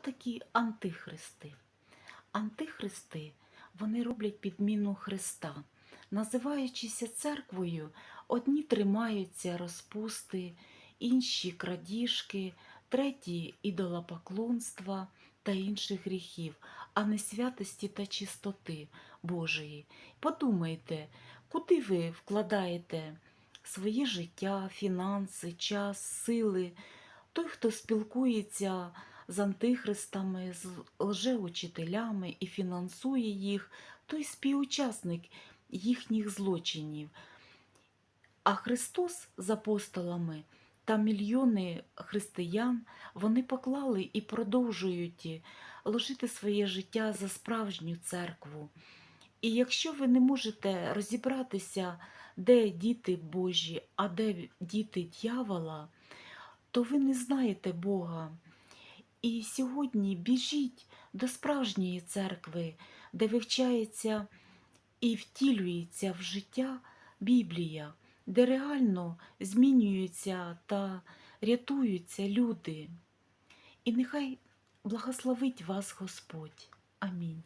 такі антихристи? Антихристи вони роблять підміну Христа. Називаючися церквою, одні тримаються розпусти, інші крадіжки, треті ідолопоклонства та інших гріхів, а не святості та чистоти Божої. Подумайте, куди ви вкладаєте своє життя, фінанси, час, сили. Той, хто спілкується з антихристами, з лжеучителями і фінансує їх, той співучасник їхніх злочинів. А Христос з апостолами та мільйони християн вони поклали і продовжують ложити своє життя за справжню церкву. І якщо ви не можете розібратися, де діти Божі, а де діти дьявола, то ви не знаєте Бога. І сьогодні біжіть до справжньої церкви, де вивчається і втілюється в життя Біблія, де реально змінюються та рятуються люди. І нехай благословить вас Господь. Амінь.